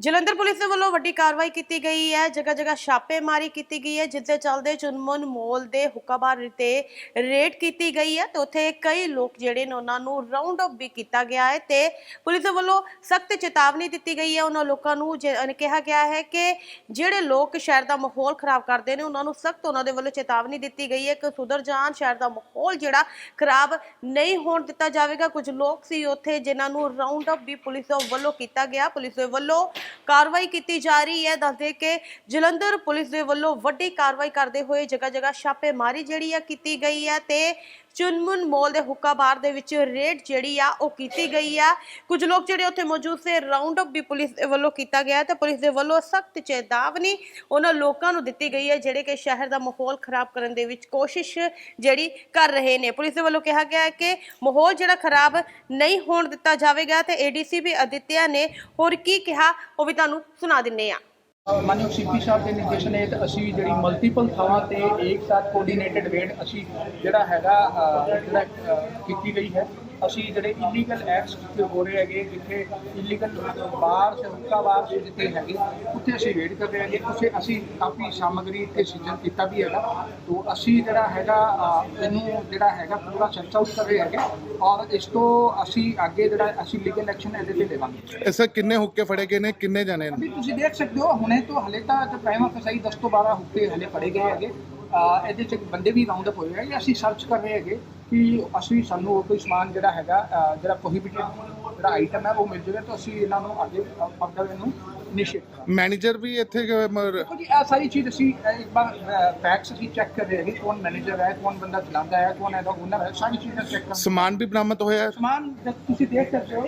Jalandhar police ਦੇ ਵੱਲੋਂ ਵੱਡੀ ਕਾਰਵਾਈ ਕੀਤੀ ਗਈ ਹੈ। ਜਗ੍ਹਾ ਜਗ੍ਹਾ ਛਾਪੇਮਾਰੀ ਕੀਤੀ ਗਈ ਹੈ, ਜਿਸ ਦੇ ਚੱਲਦੇ ਚੁਨਮਨ ਮੋਲ ਦੇ ਹੁੱਕਾਬਾਰ ਤੇ ਰੇਡ ਕੀਤੀ ਗਈ ਹੈ ਤੇ ਉੱਥੇ ਕਈ ਲੋਕ ਜਿਹੜੇ ਨੇ ਉਹਨਾਂ ਨੂੰ ਰਾਉਂਡ ਅਪ ਵੀ ਕੀਤਾ ਗਿਆ ਹੈ ਤੇ ਪੁਲਿਸ ਦੇ ਵੱਲੋਂ ਸਖਤ ਚੇਤਾਵਨੀ ਦਿੱਤੀ ਗਈ ਹੈ। ਉਹਨਾਂ ਲੋਕਾਂ ਨੂੰ ਜੇ- ਕਿਹਾ ਗਿਆ ਹੈ ਕਿ ਜਿਹੜੇ ਲੋਕ ਸ਼ਹਿਰ ਦਾ ਮਾਹੌਲ ਖਰਾਬ ਕਰਦੇ ਨੇ, ਉਹਨਾਂ ਨੂੰ ਸਖਤ ਉਹਨਾਂ ਦੇ ਵੱਲੋਂ ਚੇਤਾਵਨੀ ਦਿੱਤੀ ਗਈ ਹੈ ਕਿ ਸੁਧਰ ਜਾਣ, ਸ਼ਹਿਰ ਦਾ ਮਾਹੌਲ ਜਿਹੜਾ ਖਰਾਬ ਨਹੀਂ ਹੋਣ ਦਿੱਤਾ ਜਾਵੇਗਾ। ਕੁਝ ਲੋਕ ਸੀ ਉੱਥੇ ਜਿਨ੍ਹਾਂ ਨੂੰ ਰਾਉਂਡ ਅਪ ਵੀ ਪੁਲਿਸ ਵੱਲੋਂ ਕੀਤਾ ਗਿਆ। ਪੁਲਿਸ ਦੇ ਵੱਲੋਂ ਕਾਰਵਾਈ ਕੀਤੀ ਜਾ ਰਹੀ ਹੈ। ਦੱਸਦੇ ਕਿ ਜਲੰਧਰ ਪੁਲਿਸ ਦੇ ਵੱਲੋਂ ਵੱਡੀ ਕਾਰਵਾਈ ਕਰਦੇ ਹੋਏ ਜਗ੍ਹਾ ਜਗ੍ਹਾ ਛਾਪੇਮਾਰੀ ਜਿਹੜੀ ਆ ਕੀਤੀ ਗਈ ਹੈ ਤੇ ਚੁਨਮੁਨ ਮੋਲ ਦੇ ਹੁੱਕਾ ਬਾਰ ਦੇ ਵਿੱਚ ਰੇਡ ਜਿਹੜੀ ਆ ਉਹ ਕੀਤੀ ਗਈ ਆ। ਕੁਝ ਲੋਕ ਜਿਹੜੇ ਉੱਥੇ ਮੌਜੂਦ ਸੀ ਰਾਉਂਡ ਅਪ ਵੀ ਪੁਲਿਸ ਦੇ ਵੱਲੋਂ ਕੀਤਾ ਗਿਆ ਤੇ ਪੁਲਿਸ ਦੇ ਵੱਲੋਂ ਸਖਤ ਚੇਤਾਵਨੀ ਉਹਨਾਂ ਲੋਕਾਂ ਨੂੰ ਦਿੱਤੀ ਗਈ ਹੈ, ਜਿਹੜੇ ਕਿ ਸ਼ਹਿਰ ਦਾ ਮਾਹੌਲ ਖਰਾਬ ਕਰਨ ਦੇ ਵਿੱਚ ਕੋਸ਼ਿਸ਼ ਜਿਹੜੀ ਕਰ ਰਹੇ ਨੇ। ਪੁਲਿਸ ਦੇ ਵੱਲੋਂ ਕਿਹਾ ਗਿਆ ਹੈ ਕਿ ਮਾਹੌਲ ਜਿਹੜਾ ਖਰਾਬ ਨਹੀਂ ਹੋਣ ਦਿੱਤਾ ਜਾਵੇਗਾ ਤੇ ਏਡੀਸੀਪੀ ਅਦਿੱਤਿਆ ਨੇ ਹੋਰ ਕੀ ਕਿਹਾ ਉਹ ਵੀ ਤੁਹਾਨੂੰ ਸੁਣਾ ਦਿੰਨੇ ਆ। ਮਾਨਯੋਗ ਸੀਪੀ ਸਾਹਿਬ ਦੇ ਨਿਰਦੇਸ਼ਨ ਹੇਠ ਅਸੀਂ ਜਿਹੜੀ ਮਲਟੀਪਲ ਥਾਵਾਂ ਤੇ ਇੱਕ ਸਾਥ ਕੋਆਰਡੀਨੇਟਡ ਰੇਡ ਅਸੀਂ ਜਿਹੜਾ ਹੈਗਾ ਜਿਹੜਾ ਕੀਤੀ ਗਈ ਹੈ। ਅਸੀਂ ਜਿਹੜੇ ਇਲੀਗਲ ਐਕਟਸ ਜਿੱਥੇ ਹੋ ਰਹੇ ਹੈਗੇ ਜਿੱਥੇ ਇਲੀਗਲ ਬਾਰ ਸੇ ਹੁੱਕਾ ਬਾਰ ਜਿੱਥੇ ਹੈਗੇ ਉੱਥੇ ਅਸੀਂ ਰੇਡ ਕਰ ਰਹੇ ਹੈਗੇ। ਉੱਥੇ ਅਸੀਂ ਕਾਫੀ ਸਾਮਗਰੀ ਤੇ ਸੀਜ਼ਨ ਕੀਤਾ ਵੀ ਹੈਗਾ। ਤੋਂ ਅਸੀਂ ਜਿਹੜਾ ਹੈਗਾ ਇਹਨੂੰ ਜਿਹੜਾ ਹੈਗਾ ਪੂਰਾ ਚੈੱਕ ਆਊਟ ਕਰ ਰਹੇ ਹੈਗੇ ਔਰ ਇਸ ਤੋਂ ਅਸੀਂ ਅੱਗੇ ਜਿਹੜਾ ਅਸੀਂ ਲੀਗਲ ਐਕਸ਼ਨ ਇਹਦੇ ਤੇ ਲਵਾਂਗੇ ਐਸਾ ਕਿੰਨੇ ਹੁੱਕੇ ਫੜੇ ਗਏ ਨੇ? ਕਿੰਨੇ ਜਾਣੇ ਨੇ? ਤੁਸੀਂ ਦੇਖ ਸਕਦੇ ਹੋ ਹੁਣੇ ਤੋਂ ਹਲੇ ਤਾਂ ਪ੍ਰਾਈਮ ਫਸਾਈ 10 ਤੋਂ 12 ਹੁੱਕੇ ਹਲੇ ਫੜੇ ਗਏ ਹੈਗੇ। ਇਹਦੇ ਚ ਬੰਦੇ ਵੀ ਰਾਉਂਡ ਅਪ ਹੋਏ ਹੈਗੇ ਅਸੀਂ ਸਰਚ ਕਰ ਰਹੇ ਹੈਗੇ ਕਿ ਅਸੀਂ ਸਾਨੂੰ ਕੋਈ ਸਮਾਨ ਜਿਹੜਾ ਹੈਗਾ ਜਿਹੜਾ ਪ੍ਰੋਹਿਬਿਟਡ ਜਿਹੜਾ ਆਈਟਮ ਹੈ ਉਹ ਮਿਲ ਜਾਵੇ ਤਾਂ ਅਸੀਂ ਇਹਨਾਂ ਨੂੰ ਅੱਗੇ ਫਰਦਰ ਇਹਨੂੰ ਨਿਸ਼ਚਿਤ ਮੈਨੇਜਰ ਵੀ ਇੱਥੇ ਕ- ਜੀ ਇਹ ਸਾਰੀ ਚੀਜ਼ ਅਸੀਂ ਇੱਕ ਵਾਰ ਫੈਕਟਸ ਅਸੀਂ ਚੈੱਕ ਕਰ ਰਹੇ ਹੈਗੇ ਕੌਣ ਮੈਨੇਜਰ ਹੈ ਕੌਣ ਬੰਦਾ ਚਲਾਉਂਦਾ ਹੈ ਕੌਣ ਇਹਦਾ ਓਨਰ ਹੈ ਸਾਰੀ ਚੀਜ਼ਾਂ ਚੈੱਕ ਕਰ ਸਮਾਨ ਵੀ ਬਰਾਮਦ ਹੋਇਆ ਹੈ? ਸਮਾਨ ਜਦ ਤੁਸੀਂ ਦੇਖ ਸਕਦੇ ਹੋ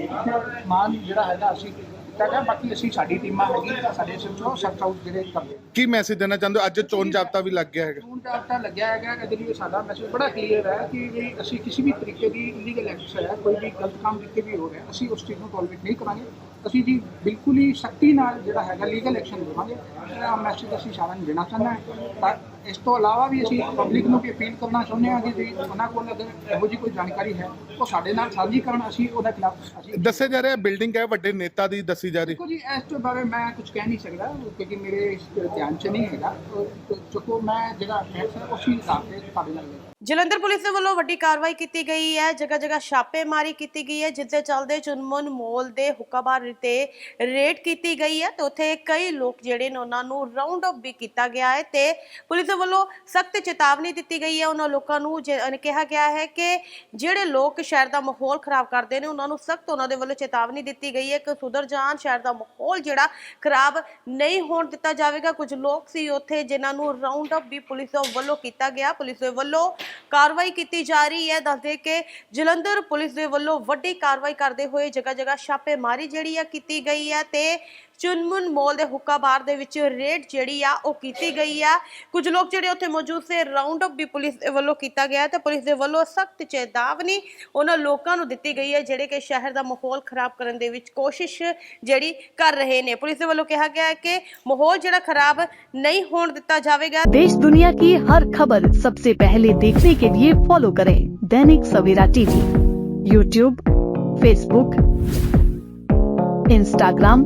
ਸਮਾਨ ਜਿਹੜਾ ਹੈਗਾ ਅਸੀਂ ਗਿਆ। ਬਾਕੀ ਅਸੀਂ ਸਾਡੀ ਟੀਮਾਂ ਹੈਗੀ ਸਾਡੇ ਸਿਸਟਮ ਸਰਚ ਆਊਟ ਜਿਹੜੇ ਕਰਦੇ ਕੀ ਮੈਸੇਜ ਦੇਣਾ ਚਾਹੁੰਦੇ ਹੋ? ਅੱਜ ਚੋਣ ਜਾਬਤਾ ਵੀ ਲੱਗ ਗਿਆ ਹੈਗਾ। ਕਾਨੂੰਨ ਦਾ ਲੱਗਿਆ ਹੈਗਾ। ਇਹਦੇ ਲਈ ਸਾਡਾ ਮੈਸੇਜ ਬੜਾ ਕਲੀਅਰ ਹੈ ਕਿ ਵੀ ਅਸੀਂ ਕਿਸੇ ਵੀ ਤਰੀਕੇ ਦੀ ਇਲੀਗਲ ਐਕਟਸ ਹੈ ਕੋਈ ਵੀ ਗਲਤ ਕੰਮ ਜਿੱਥੇ ਵੀ ਹੋ ਰਿਹਾ ਅਸੀਂ ਉਸ ਚੀਜ਼ ਨੂੰ ਟੋਲਰੇਟ ਨਹੀਂ ਕਰਾਂਗੇ। ਅਸੀਂ ਜੀ ਬਿਲਕੁਲ ਹੀ ਸਖਤੀ ਨਾਲ ਜਿਹੜਾ ਹੈਗਾ ਲੀਗਲ ਐਕਸ਼ਨ ਲਵਾਂਗੇ। ਇਹ ਮੈਸੇਜ ਅਸੀਂ ਸਾਰਿਆਂ ਨੂੰ ਦੇਣਾ ਚਾਹੁੰਦਾ ਹਾਂ। ਤਾਂ ਇਸ ਤੋਂ ਇਲਾਵਾ ਵੀ ਅਸੀਂ ਪਬਲਿਕ ਨੂੰ ਵੀ ਅਪੀਲ ਕਰਨਾ ਚਾਹੁੰਦੇ ਹਾਂ ਕਿ ਜੀ ਉਹਨਾਂ ਕੋਲ ਅਗਰ ਇਹੋ ਜਿਹੀ ਕੋਈ ਜਾਣਕਾਰੀ ਹੈ ਉਹ ਸਾਡੇ ਨਾਲ ਸਾਂਝੀ ਕਰਨ ਅਸੀਂ ਉਹਦੇ ਖਿਲਾਫ ਅਸੀਂ ਦੱਸਿਆ ਜਾ ਰਿਹਾ ਬਿਲਡਿੰਗ ਹੈ ਵੱਡੇ ਨੇਤਾ ਦੀ ਦੱਸੀ ਜਾ ਰਹੀ। ਦੇਖੋ ਜੀ ਇਸ ਤੋਂ ਬਾਰੇ ਮੈਂ ਕੁਝ ਕਹਿ ਨਹੀਂ ਸਕਦਾ ਕਿਉਂਕਿ ਮੇਰੇ ਇਸ ਧਿਆਨ 'ਚ ਨਹੀਂ ਹੈਗਾ। ਚੁੱਕੋ ਮੈਂ ਜਿਹੜਾ ਫੈਕਟ ਹੈ ਉਸੇ ਹਿਸਾਬ ਤੇ ਤੁਹਾਡੇ ਨਾਲ ਜਲੰਧਰ ਪੁਲਿਸ ਦੇ ਵੱਲੋਂ ਵੱਡੀ ਕਾਰਵਾਈ ਕੀਤੀ ਗਈ ਹੈ ਜਗ੍ਹਾ ਜਗ੍ਹਾ ਛਾਪੇਮਾਰੀ ਕੀਤੀ ਗਈ ਹੈ ਜਿਸ ਦੇ ਚੱਲਦੇ ਚੁਨਮਨ ਮੋਲ ਦੇ ਹੁੱਕਾਬਾਰ ਤੇ ਰੇਡ ਕੀਤੀ ਗਈ ਹੈ ਤੇ ਉੱਥੇ ਕਈ ਲੋਕ ਜਿਹੜੇ ਨੇ ਉਹਨਾਂ ਨੂੰ ਰਾਉਂਡ ਅਪ ਵੀ ਕੀਤਾ ਗਿਆ ਹੈ ਤੇ ਪੁਲਿਸ ਦੇ ਵੱਲੋਂ ਸਖਤ ਚੇਤਾਵਨੀ ਦਿੱਤੀ ਗਈ ਹੈ। ਉਹਨਾਂ ਲੋਕਾਂ ਨੂੰ ਜੇ- ਕਿਹਾ ਗਿਆ ਹੈ ਕਿ ਜਿਹੜੇ ਲੋਕ ਸ਼ਹਿਰ ਦਾ ਮਾਹੌਲ ਖਰਾਬ ਕਰਦੇ ਨੇ, ਉਹਨਾਂ ਨੂੰ ਸਖਤ ਉਹਨਾਂ ਦੇ ਵੱਲੋਂ ਚੇਤਾਵਨੀ ਦਿੱਤੀ ਗਈ ਹੈ ਕਿ ਸੁਧਰ ਜਾਣ ਸ਼ਹਿਰ ਦਾ ਮਾਹੌਲ ਜਿਹੜਾ ਖਰਾਬ ਨਹੀਂ ਹੋਣ ਦਿੱਤਾ ਜਾਵੇਗਾ। ਕੁਝ ਲੋਕ ਸੀ ਉੱਥੇ ਜਿਨ੍ਹਾਂ ਨੂੰ ਰਾਉਂਡ ਅਪ ਵੀ ਪੁਲਿਸ ਦੇ ਵੱਲੋਂ ਕੀਤਾ ਗਿਆ। ਪੁਲਿਸ ਦੇ ਵੱਲੋਂ ਕਾਰਵਾਈ ਕੀਤੀ ਜਾ ਰਹੀ ਹੈ। ਦੱਸਦੇ ਕਿ ਜਲੰਧਰ ਪੁਲਿਸ ਦੇ ਵੱਲੋਂ ਵੱਡੀ ਕਾਰਵਾਈ ਕਰਦੇ ਹੋਏ ਜਗ੍ਹਾ ਜਗ੍ਹਾ ਛਾਪੇਮਾਰੀ ਜਿਹੜੀ ਆ ਕੀਤੀ ਗਈ ਹੈ ਤੇ ਚੁਨਮੁਨ ਮੋਲ ਦੇ ਹੁੱਕਾ ਬਾਰ ਦੇ ਵਿੱਚ ਰੇਡ ਜਿਹੜੀ ਆ ਉਹ ਕੀਤੀ ਗਈ ਆ ਕੁਝ ਲੋਕ ਜਿਹੜੇ ਉੱਥੇ ਮੌਜੂਦ ਸੀ ਰਾਉਂਡ ਅਪ ਵੀ ਪੁਲਿਸ ਦੇ ਵੱਲੋਂ ਕੀਤਾ ਗਿਆ ਤੇ ਪੁਲਿਸ ਦੇ ਵੱਲੋਂ ਸਖਤ ਚੇਤਾਵਨੀ ਉਹਨਾਂ ਲੋਕਾਂ ਨੂੰ ਦਿੱਤੀ ਗਈ ਹੈ ਜਿਹੜੇ ਕਿ ਸ਼ਹਿਰ ਦਾ ਮਾਹੌਲ ਖਰਾਬ ਕਰਨ ਦੇ ਵਿੱਚ ਕੋਸ਼ਿਸ਼ ਜਿਹੜੀ ਕਰ ਰਹੇ ਨੇ ਪੁਲਿਸ ਦੇ ਵੱਲੋਂ ਕਿਹਾ ਗਿਆ ਹੈ ਕਿ ਮਾਹੌਲ ਜਿਹੜਾ ਖਰਾਬ ਨਹੀਂ ਹੋਣ ਦਿੱਤਾ ਜਾਵੇਗਾ देश दुनिया की हर खबर सबसे पहले देखने के लिए फॉलो करें Dainik Savera TV YouTube Facebook Instagram